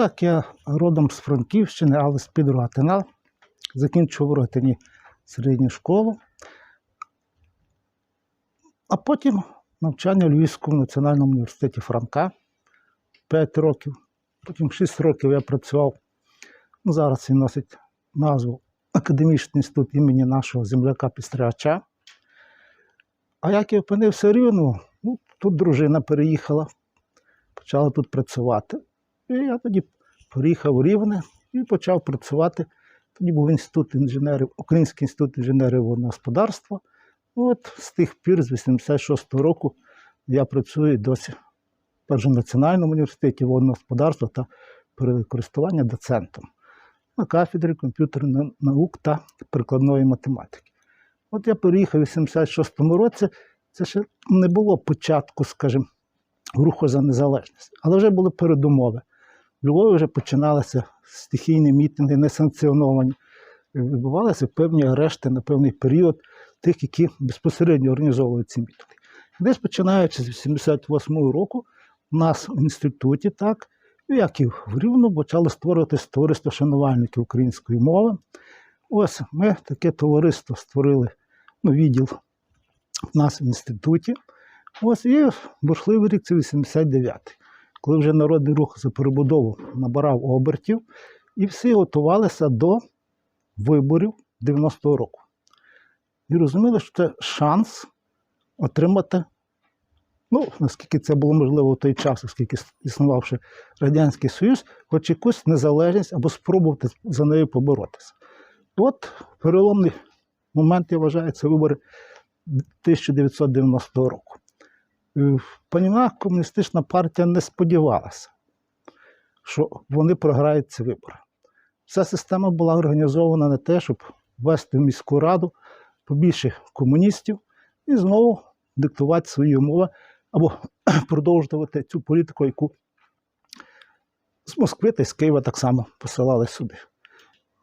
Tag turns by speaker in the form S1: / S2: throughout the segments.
S1: Так, я родом з Франківщини, але з-під Рогатина. Закінчив в Рогатині середню школу. А потім навчання в Львівському національному університеті Франка 5 років. Потім 6 років я працював. Ну, зараз він носить назву Академічний інститут імені нашого земляка Пістряча. А як я опинився в Рівному, ну, тут дружина переїхала, почала тут працювати. І я тоді приїхав у Рівне і почав працювати. Тоді був інститут інженерів, Український інститут інженерів водного господарства. Ну, От з тих пір, з 86-го року, я працюю досі в національному університеті водного господарства та перекористування доцентом на кафедрі комп'ютерних наук та прикладної математики. От я переїхав у 86-му році, це ще не було початку, скажімо, руху за незалежність, але вже були передумови. В Львові вже починалися стихійні мітинги, несанкціоновані. Відбувалися певні арешти на певний період тих, які безпосередньо організовували ці мітинги. Десь починаючи з 88-го року, у нас в інституті, так, як і в Рівно, почали створювати товариство шанувальників української мови. Ось ми таке товариство створили, ну, відділ в нас в інституті. Ось і бурхливий рік це 89-й, коли вже народний рух за перебудову набирав обертів, і всі готувалися до виборів 90-го року. І розуміли, що це шанс отримати, ну, наскільки це було можливо в той час, оскільки існував ще Радянський Союз, хоч якусь незалежність або спробувати за нею поборотися. От переломний момент, я вважаю, це вибори 1990 року. Е, Панівна комуністична партія не сподівалася, що вони програють ці вибори. Вся система була організована на те, щоб ввести в міську раду побільше комуністів і знову диктувати свої умови або продовжувати цю політику, яку з Москви та з Києва так само посилали сюди.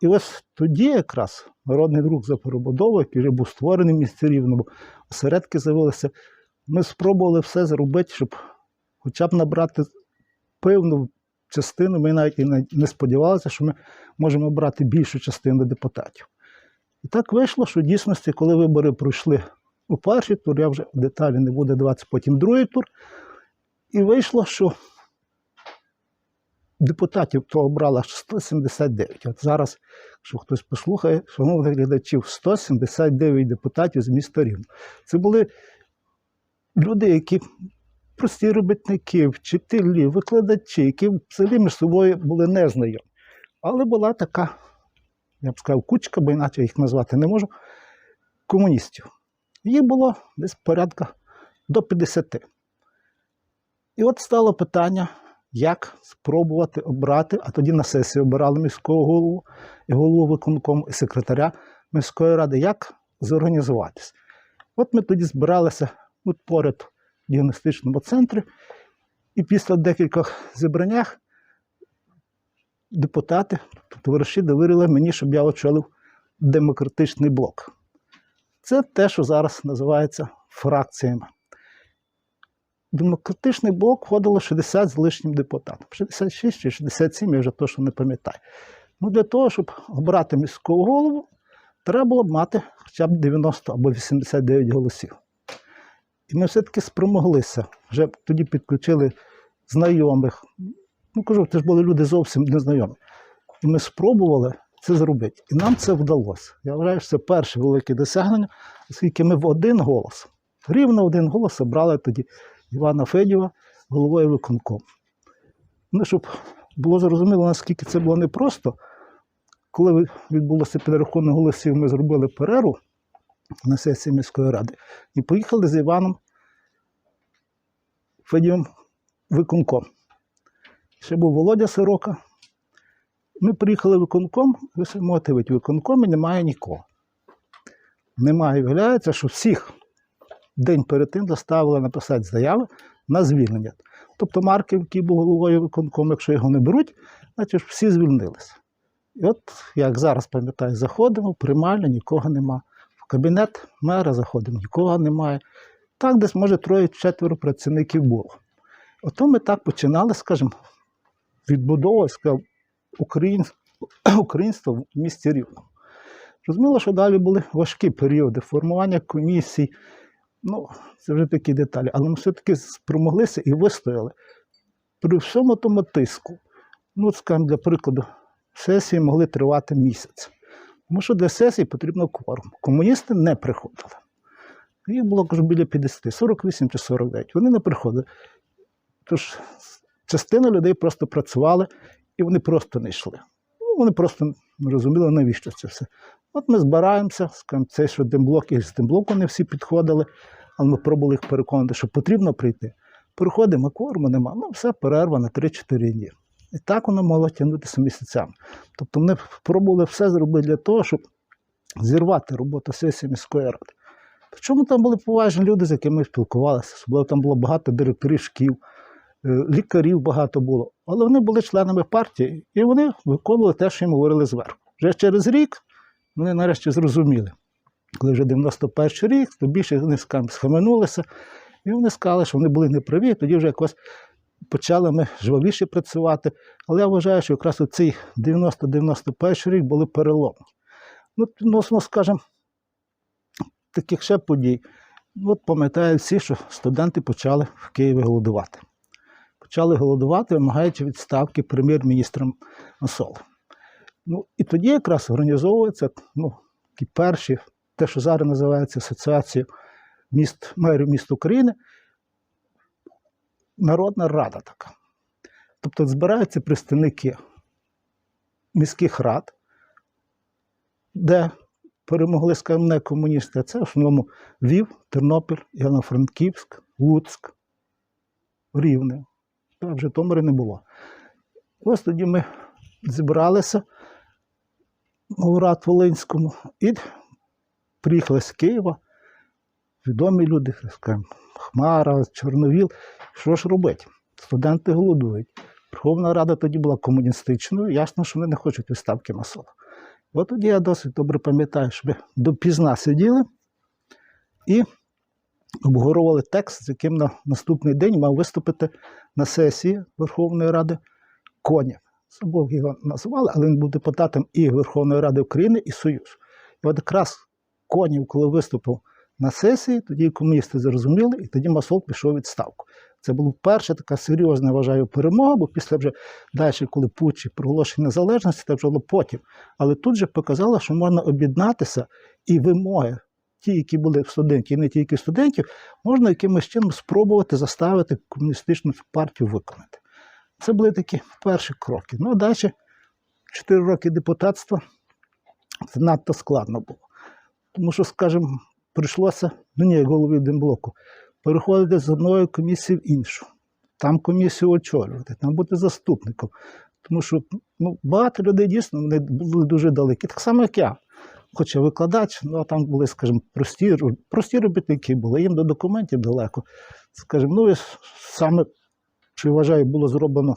S1: І ось тоді якраз народний рух за перебудову, який вже був створений в місті Рівному, осередки з'явилися. Ми спробували все зробити, щоб хоча б набрати певну частину. Ми навіть і не сподівалися, що ми можемо брати більшу частину депутатів. І так вийшло, що в дійсності, коли вибори пройшли у перший тур, я вже в деталі не буду даватися, потім другий тур. І вийшло, що депутатів то обрало аж 179. От зараз, якщо хтось послухає, шановних глядачів, 179 депутатів з міста Рівно. Це були люди, які прості робітники, вчителі, викладачі, які взагалі між собою були незнайомі. Але була така, я б сказав, кучка, бо іначе їх назвати не можу, комуністів. Їх було десь порядка до 50. І от стало питання, як спробувати обрати, а тоді на сесії обирали міського голову і голову виконкому і секретаря міської ради, як зорганізуватись. От ми тоді збиралися от поряд діагностичному центрі, і після декількох зібраннях депутати, товариші довірили мені, щоб я очолив демократичний блок. Це те, що зараз називається фракціями. Демократичний блок входило 60 з лишнім депутатом. 66 чи 67, я вже точно не пам'ятаю. Ну, для того, щоб обрати міського голову, треба було б мати хоча б 90 або 89 голосів. І ми все-таки спромоглися. Вже тоді підключили знайомих. Ну, кажу, це ж були люди зовсім незнайомі. І ми спробували це зробити. І нам це вдалося. Я вважаю, що це перше велике досягнення, оскільки ми в один голос, рівно один голос обрали тоді Івана Федєва головою виконкому. Ну, щоб було зрозуміло, наскільки це було непросто, коли відбулося підрахунок голосів, ми зробили перерву на сесії міської ради і поїхали з Іваном Федєвим виконком. Ще був Володя Сирока. Ми приїхали виконком, ви собі можете вийти, в виконкомі немає нікого. Немає, виявляється, що всіх день перед тим заставили написати заяви на звільнення. Тобто Марків, який був головою виконкому, якщо його не беруть, значить всі звільнилися. І от, як зараз пам'ятаю, заходимо, в нікого нема. Кабінет мера заходимо, нікого немає. Так, десь, може, троє-четверо працівників було. Ото ми так починали, скажімо, відбудовувати україн... в місті Рівному. Зрозуміло, що далі були важкі періоди формування комісій. Ну, це вже такі деталі. Але ми все-таки спромоглися і вистояли при всьому тому тиску. Ну, скажімо, для прикладу, сесії могли тривати місяць. Тому що для сесії потрібно кворум. Комуністи не приходили. Їх було кажу, біля 50, 48 чи 49. Вони не приходили. Тож частина людей просто працювали і вони просто не йшли. Ну, вони просто не розуміли, навіщо це все. От ми збираємося, скажімо, цей що демблок і з демблоку не всі підходили, але ми пробували їх переконати, що потрібно прийти. Приходимо, кворуму нема. Ну, все, перерва на 3-4 дні. І так воно могло тягнутися місяцями. Тобто вони пробували все зробити для того, щоб зірвати роботу сесії міської ради. Причому там були поважні люди, з якими ми спілкувалися. Особливо там було багато директорів шкіл, е, лікарів багато було. Але вони були членами партії і вони виконували те, що їм говорили зверху. Вже через рік вони нарешті зрозуміли, коли вже 91 рік, то більше вони схаменулися, і вони сказали, що вони були неправі, тоді вже якось почали ми жвавіше працювати. Але я вважаю, що якраз у цей 90-91 рік були переломні. Ну, відносно, скажімо, таких ще подій. От пам'ятають всі, що студенти почали в Києві голодувати. Почали голодувати, вимагаючи відставки прем'єр-міністром Масола. Ну, і тоді якраз організовується ну, ті перші, те, що зараз називається Асоціацією міст, мерів міст України, Народна рада така. Тобто збираються представники міських рад, де перемогли, скажімо, не комуністи, а це в основному Львів, Тернопіль, Івано-Франківськ, Луцьк, Рівне. Та в Житомирі не було. Ось тоді ми зібралися в Рад Волинському і приїхали з Києва. Відомі люди, скажімо, Хмара, Чорновіл. Що ж робити? Студенти голодують. Верховна Рада тоді була комуністичною, ясно, що вони не хочуть відставки Масола. От тоді я досить добре пам'ятаю, що ми допізна сиділи і обговорювали текст, з яким на наступний день мав виступити на сесії Верховної Ради Конєв. Забув його назвали, але він був депутатом і Верховної Ради України, і Союз. І от якраз Конєв, коли виступив на сесії, тоді комуністи зрозуміли, і тоді Масол пішов відставку. Це була перша така серйозна, вважаю, перемога, бо після вже далі, коли Путчі проголошення незалежності, це вже було потім. Але тут же показало, що можна об'єднатися і вимоги, ті, які були в студентів, і не тільки студентів, можна якимось чином спробувати заставити комуністичну партію виконати. Це були такі перші кроки. Ну, а далі, 4 роки депутатства, це надто складно було. Тому що, скажімо, прийшлося мені, як голові Демблоку, переходити з одної комісії в іншу, там комісію очолювати, там бути заступником. Тому що ну, багато людей дійсно вони були дуже далекі, так само, як я. Хоча викладач, ну а там були, скажімо, прості, прості робітники були, їм до документів далеко. Скажімо, ну і саме, що я вважаю, було зроблено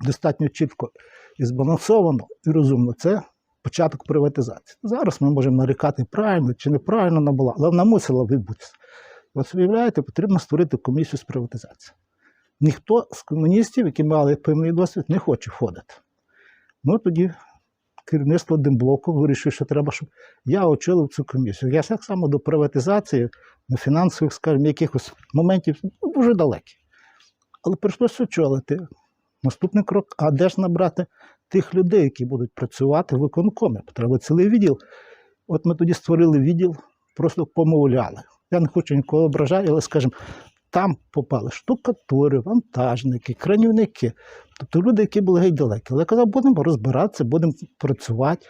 S1: достатньо чітко і збалансовано і розумно. Це початок приватизації. Зараз ми можемо нарікати правильно чи неправильно вона була, але вона мусила відбутися. От уявляєте, потрібно створити комісію з приватизації. Ніхто з комуністів, які мали певний досвід, не хоче входити. Ну тоді керівництво Демблоку вирішив, що треба, щоб я очолив цю комісію. Я так само до приватизації, на фінансових, скажімо, якихось моментів ну, дуже далекий. Але прийшлося очолити. Наступний крок, а де ж набрати тих людей, які будуть працювати в виконкомі? Треба цілий відділ. От ми тоді створили відділ, просто помовляли. Я не хочу нікого ображати, але, скажімо, там попали штукатури, вантажники, кранівники, тобто люди, які були геть далекі. Але я казав, будемо розбиратися, будемо працювати.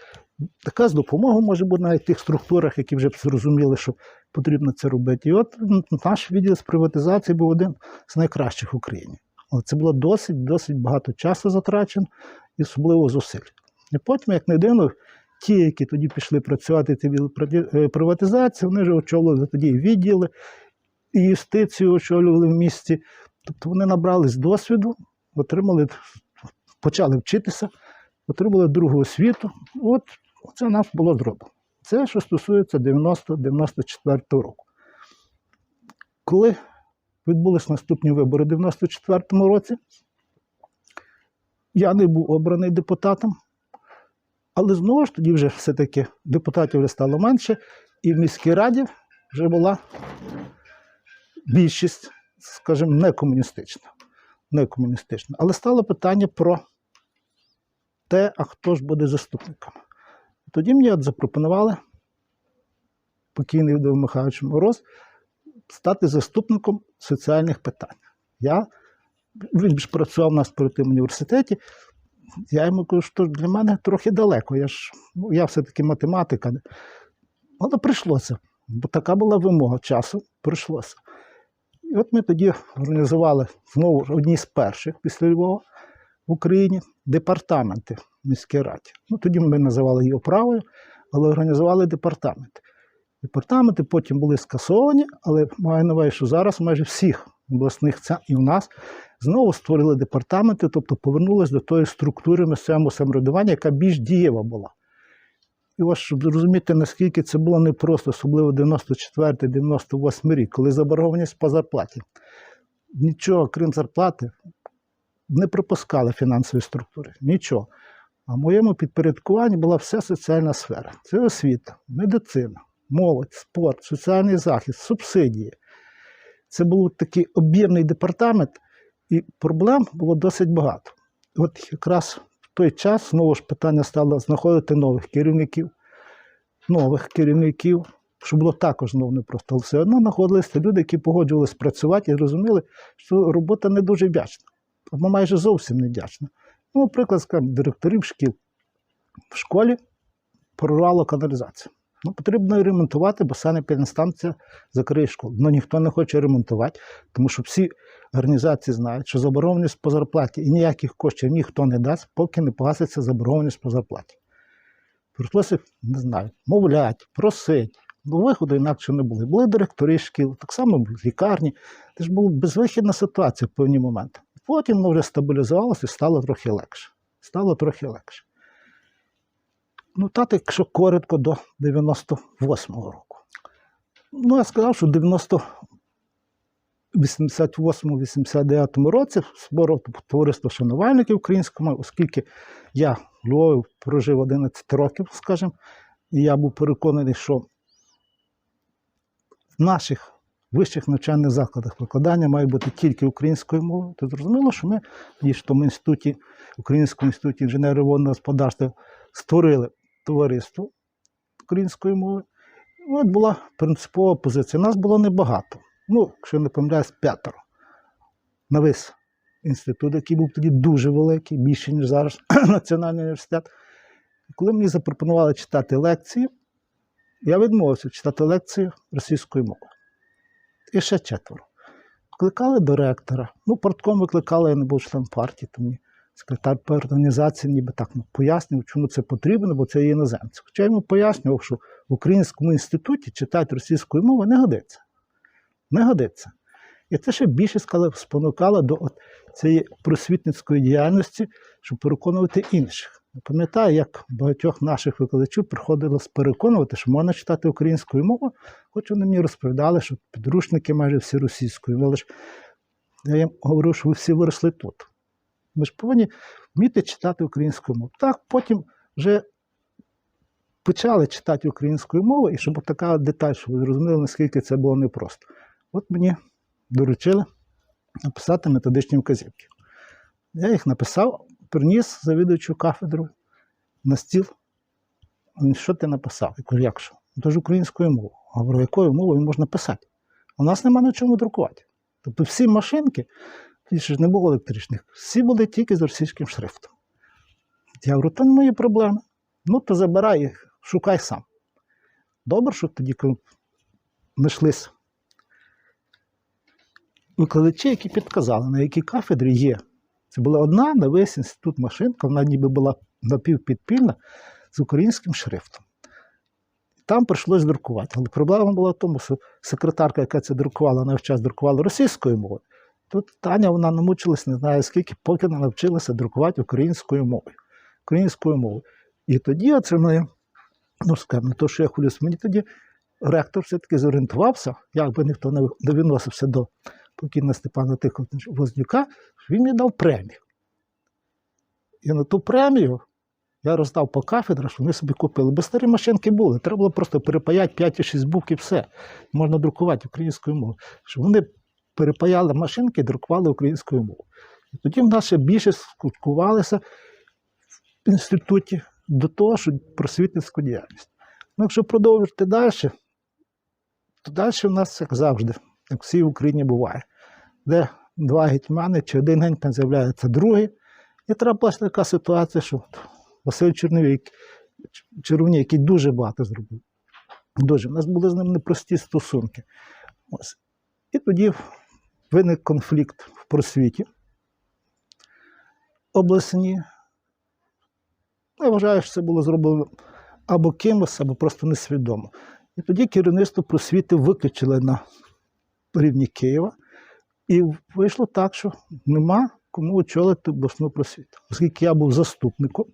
S1: Така з допомогою може бути навіть в тих структурах, які вже зрозуміли, що потрібно це робити. І от наш відділ з приватизації був один з найкращих в Україні. Це було досить, досить багато часу затрачено і особливо зусиль. І потім, як не дивно, ті, які тоді пішли працювати ці відділ приватизації, вони вже очолювали тоді відділи, і юстицію очолювали в місті. Тобто вони набрались досвіду, отримали, почали вчитися, отримали другу освіту. От це нас було зроблено. Це, що стосується 90-94 року. Коли відбулись наступні вибори в 94-му році, я не був обраний депутатом, але знову ж тоді вже все-таки депутатів вже стало менше, і в міській раді вже була більшість, скажімо, не комуністична. Але стало питання про те, а хто ж буде заступником. Тоді мені от запропонували покійний Михайлович Мороз стати заступником соціальних питань. Я, він ж працював у нас при тим університеті. Я йому кажу, що для мене трохи далеко. Я ж ну, я все-таки математика. Але прийшлося, бо така була вимога часу, прийшлося. І от ми тоді організували знову ж одні з перших після Львова в Україні департаменти в міській раді. Ну, тоді ми називали її оправою, але організували департаменти. Департаменти потім були скасовані, але маю на увазі, що зараз майже всіх обласних центрів і в нас знову створили департаменти, тобто повернулися до тої структури місцевого самоврядування, яка більш дієва була. І ось, щоб зрозуміти, наскільки це було непросто, особливо 94-98 рік, коли заборгованість по зарплаті. Нічого, крім зарплати, не пропускали фінансові структури. Нічого. А в моєму підпорядкуванні була вся соціальна сфера. Це освіта, медицина, молодь, спорт, соціальний захист, субсидії. Це був такий об'ємний департамент, і проблем було досить багато. От якраз в той час знову ж питання стало знаходити нових керівників, нових керівників, що було також знову непросто. Але все одно знаходилися люди, які погоджувалися працювати і розуміли, що робота не дуже вдячна, або майже зовсім не вдячна. Ну, наприклад, скажімо, директорів шкіл в школі прорвало каналізацію. Ну, потрібно ремонтувати, бо санепідстанція закриє школу. Ну ніхто не хоче ремонтувати, тому що всі організації знають, що заборгованість по зарплаті і ніяких коштів ніхто не дасть, поки не погаситься заборгованість по зарплаті. Прийшлося, не знаю, мовлять, просить. Бо виходу інакше не було. Були директори шкіл, так само були лікарні. Це ж була безвихідна ситуація в певні моменти. Потім воно вже стабілізувалося і стало трохи легше. Стало трохи легше. Ну, так, якщо коротко до 98-го року. Ну, я сказав, що в 90 88-89 році збору товариство шанувальників української оскільки я в Львові прожив 11 років, скажімо, і я був переконаний, що в наших вищих навчальних закладах викладання має бути тільки українською мовою, то зрозуміло, що ми в тому інституті, Українському інституті інженерів водного господарства створили товариство української мови. І От була принципова позиція. Нас було небагато. Ну, якщо не помиляюсь, п'ятеро. На весь інститут, який був тоді дуже великий, більше, ніж зараз Національний університет. Коли мені запропонували читати лекції, я відмовився читати лекції російською мовою. І ще четверо. Викликали до ректора. Ну, портком викликали, я не був член партії, то секретар по організації ніби так ну, пояснював, чому це потрібно, бо це є іноземці. Хоча я йому пояснював, що в українському інституті читати російською мовою не годиться. Не годиться. І це ще більше сказали, спонукало до от цієї просвітницької діяльності, щоб переконувати інших. Пам'ятаю, як багатьох наших викладачів приходилось переконувати, що можна читати українською мовою, хоч вони мені розповідали, що підручники майже всі російською. Але ж я їм говорив, що ви всі виросли тут. Ми ж повинні вміти читати українською мовою. Так, потім вже почали читати українською мовою, і щоб така деталь, щоб ви зрозуміли, наскільки це було непросто. От мені доручили написати методичні вказівки. Я їх написав, приніс завідувачу кафедру на стіл. Він, що ти написав? Я кажу, як що? Ну, то ж українською мовою. Говорю, якою мовою можна писати? У нас нема на чому друкувати. Тобто всі машинки, тоді ж не було електричних, всі були тільки з російським шрифтом. Я говорю, то не мої проблеми. Ну, то забирай їх, шукай сам. Добре, що тоді коли знайшлись викладачі, які підказали, на якій кафедрі є. Це була одна на весь інститут машинка, вона ніби була напівпідпільна з українським шрифтом. Там прийшлось друкувати. Але проблема була в тому, що секретарка, яка це друкувала, час друкувала російською мовою. Тут Таня вона намучилась, не знаю скільки, поки не навчилася друкувати українською мовою. Українською мовою. І тоді оце ми, ну скажімо, не то, що я хвилююсь, мені тоді ректор все-таки зорієнтувався, як би ніхто не відносився до покійного Степана Тихоновича Вознюка, що він мені дав премію. І на ту премію я роздав по кафедрах, що вони собі купили. Бо старі машинки були. Треба було просто перепаяти 5 чи 6 букв і все. Можна друкувати українською мовою. Щоб вони перепаяли машинки і друкували українською мовою. І тоді в нас ще більше скуткувалися в інституті до того, що просвітницьку діяльність. Ну, якщо продовжити далі, то далі в нас, як завжди, як всій Україні буває, де два гетьмани чи один гетьман з'являється другий, і трапилася така ситуація, що Василь Черновій, Червоній, який дуже багато зробив. Дуже. У нас були з ним непрості стосунки. Ось. І тоді виник конфлікт в просвіті обласні. Я вважаю, що це було зроблено або кимось, або просто несвідомо. І тоді керівництво просвіти виключили на рівні Києва. І вийшло так, що нема кому очолити обласну просвіту. Оскільки я був заступником,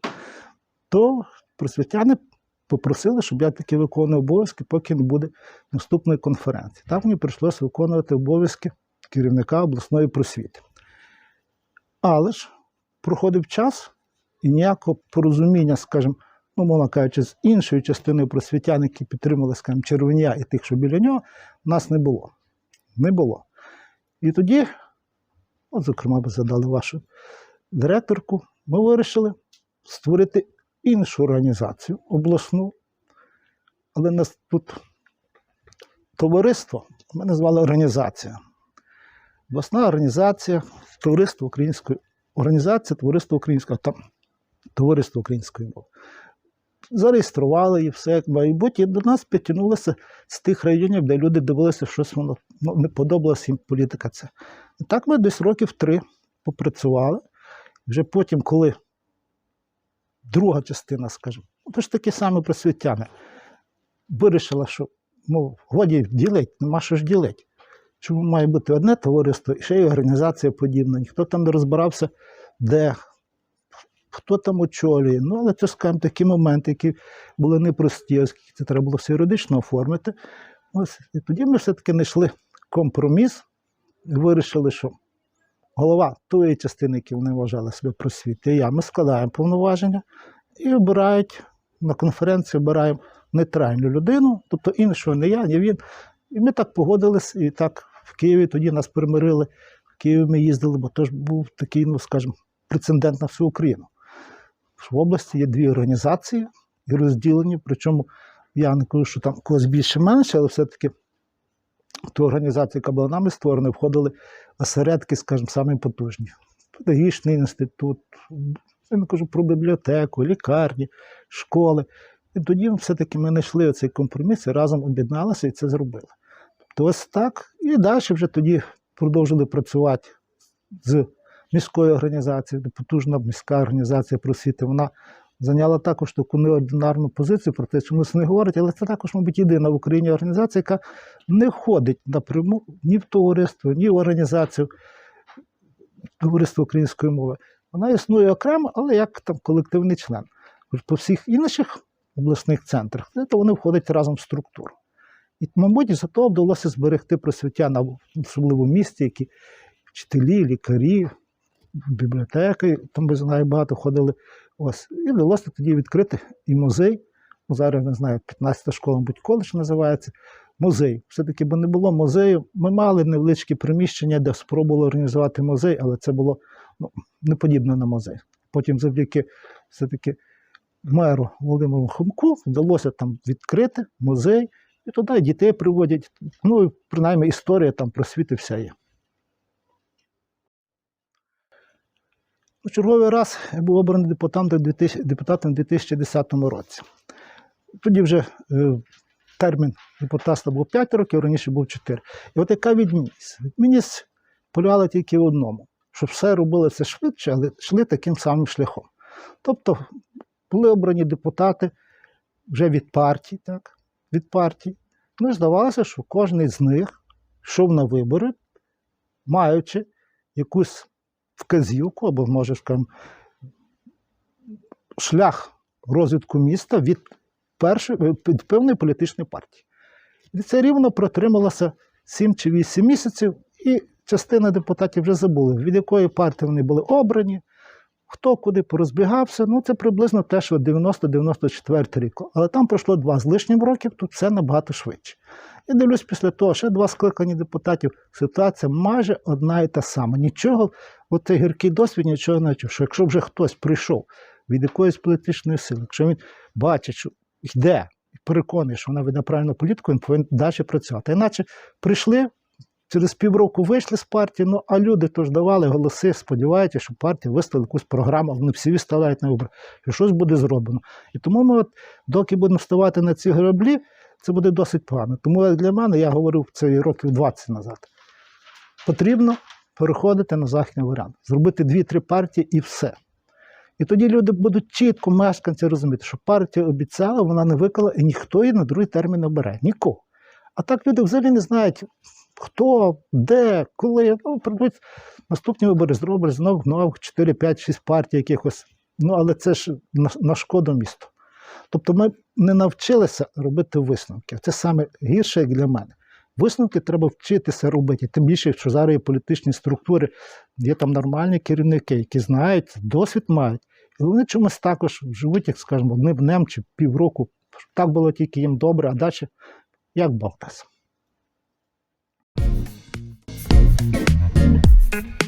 S1: то просвітяни попросили, щоб я таки виконував обов'язки, поки не буде наступної конференції. Так мені прийшлося виконувати обов'язки керівника обласної просвіти. Але ж проходив час і ніякого порозуміння, скажімо, ну, мовно кажучи, з іншою частиною просвітян, які підтримали, скажімо, червоня і тих, що біля нього, нас не було. Не було. І тоді, от, зокрема, ви задали вашу директорку, ми вирішили створити іншу організацію обласну. Але нас тут товариство, ми назвали організація. Обласна організація Товариство української організація Товариство українського там Товариство української мови. Зареєстрували і все, як має бути, і до нас підтягнулося з тих районів, де люди дивилися, щось воно ну, не подобалося їм політика. Це. І так ми десь років три попрацювали. Вже потім, коли друга частина, скажімо, ну, то ж такі самі просвітяни, вирішила, що ну, годі ділить, нема що ж ділити. Чому має бути одне товариство і ще й організація подібна. Ніхто там не розбирався, де, хто там очолює. Ну, але це, скажімо, такі моменти, які були непрості, оскільки це треба було все юридично оформити. Ось, і тоді ми все-таки знайшли компроміс і вирішили, що голова тої частини, які вони вважали себе просвіти, і я, ми складаємо повноваження і обирають на конференції обираємо нейтральну людину, тобто іншого не я, не він. І ми так погодились, і так в Києві тоді нас примирили. В Києві ми їздили, бо теж був такий, ну скажімо, прецедент на всю Україну. В області є дві організації і розділені, причому я не кажу, що там когось більше менше, але все-таки ту організацію, яка була нами створена, входили осередки, скажімо, самі потужні. Педагогічний інститут, я не кажу про бібліотеку, лікарні, школи. І тоді все-таки ми знайшли цей компроміс і разом об'єдналися і це зробили. Тобто ось так. І далі вже тоді продовжили працювати з міською організацією, потужна міська організація просвіти. Вона зайняла також таку неординарну позицію, про те, чому це не говорить, але це також, мабуть, єдина в Україні організація, яка не входить напряму ні в товариство, ні в організацію товариства української мови. Вона існує окремо, але як там колективний член. По всіх інших обласних центрах, то вони входять разом в структуру. І, мабуть, за того вдалося зберегти просвітян, особливо в місті, які вчителі, лікарі, бібліотеки, там, ви знаю, багато ходили. Ось. І вдалося тоді відкрити і музей. Зараз не знаю, 15-та школа, мабуть, коледж називається. Музей. Все-таки, бо не було музею. Ми мали невеличкі приміщення, де спробували організувати музей, але це було ну, не подібне на музей. Потім, завдяки все-таки меру Володимиру Хомку вдалося там відкрити музей, і туди дітей приводять. Ну, принаймні історія там просвіти вся є. У черговий раз я був обраний депутатом, 2000 депутатом у 2010 році. Тоді вже е, термін депутатства був 5 років, раніше був 4. І от яка відмінність? Відмінність полягала тільки в одному, щоб все робилося швидше, але йшли таким самим шляхом. Тобто були обрані депутати вже від партій, так, від партій. Ну здавалося, що кожен з них йшов на вибори, маючи якусь вказівку, або, може, скажімо, шлях розвитку міста від першої від певної політичної партії. І це рівно протрималося 7 чи 8 місяців, і частина депутатів вже забули, від якої партії вони були обрані, Хто куди порозбігався, ну це приблизно те, що 90-94 рік. Але там пройшло два з лишнім років, тут все набагато швидше. Я дивлюсь після того, ще два скликані депутатів, ситуація майже одна і та сама. Нічого, от цей гіркий досвід нічого не чув. Що якщо вже хтось прийшов від якоїсь політичної сили, якщо він бачить, що йде і переконує, що вона веде правильну політику, він повинен далі працювати. Іначе прийшли, через півроку вийшли з партії, ну а люди то ж давали голоси, сподіваються, що партія виставила якусь програму, вони всі виставляють на вибори, що щось буде зроблено. І тому ми, от, доки будемо вставати на ці граблі, це буде досить погано. Тому для мене, я говорив це років 20 назад, потрібно переходити на західний варіант, зробити дві-три партії і все. І тоді люди будуть чітко, мешканці розуміти, що партія обіцяла, вона не виконала, і ніхто її на другий термін не бере. Нікого. А так люди взагалі не знають, хто, де, коли. Ну, прийдуть наступні вибори, зроблять знову нових 4, 5, 6 партій якихось. Ну, але це ж на, на шкоду місту. Тобто ми не навчилися робити висновки. Це саме гірше як для мене. Висновки треба вчитися робити. Тим більше, що зараз є політичні структури, є там нормальні керівники, які знають, досвід мають. І вони чомусь також живуть, як скажімо, одним днем чи півроку. Так було тільки їм добре, а далі як дасть. thank you